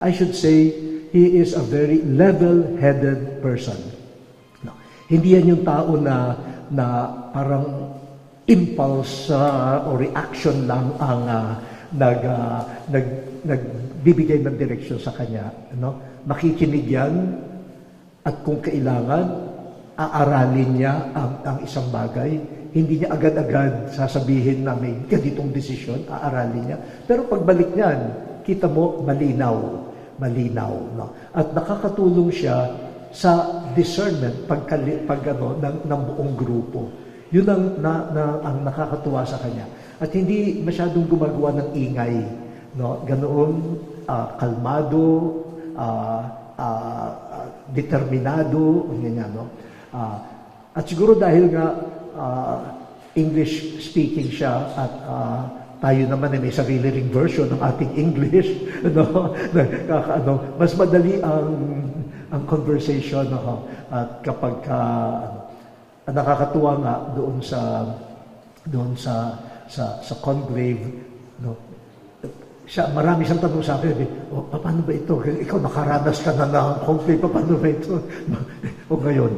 I should say, he is a very level-headed person. No. Hindi yan yung tao na, na parang impulse ah, o reaction lang ang ah, nag, ah, nag, nagbibigay ng direksyon sa kanya. No? Makikinig yan at kung kailangan, aaralin niya ang, ang isang bagay. Hindi niya agad-agad sasabihin na may ganitong desisyon, aaralin niya. Pero pagbalik niyan, kita mo, malinaw. Malinaw. No? At nakakatulong siya sa discernment pagkali, pag, ano, ng, ng buong grupo. Yun ang, na, na, ang nakakatuwa sa kanya. At hindi masyadong gumagawa ng ingay. No? Ganoon, ah, kalmado, ah, ah, determinado, ganyan, no? Ah, at siguro dahil nga ah, English speaking siya at ah, tayo naman ay may sarili ring version ng ating English, no? Nakaka- ano, mas madali ang ang conversation no? at kapag ka, ano, nakakatuwa nga doon sa doon sa sa sa conclave no siya, marami siyang tanong sa akin, eh, o, paano ba ito? Ikaw nakaranas ka na ng conclave, paano ba ito? o ngayon,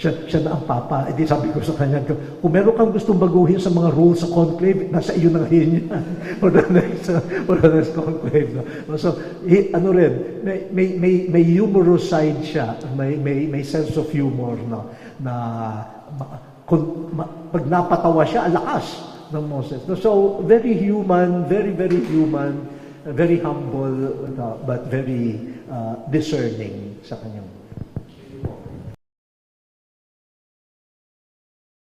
siya, siya na ang papa. E di sabi ko sa kanya, kung meron kang gustong baguhin sa mga rules sa conclave, nasa iyo na ngayon yan. for the next, for the next conclave. No? So, he, ano rin, may, may, may, may humorous side siya, may, may, may sense of humor, no? na ma, kung, ma, pag napatawa siya, ang lakas ng Moses. No? So, very human, very, very human, very humble, uh, but very uh, discerning sa kanyang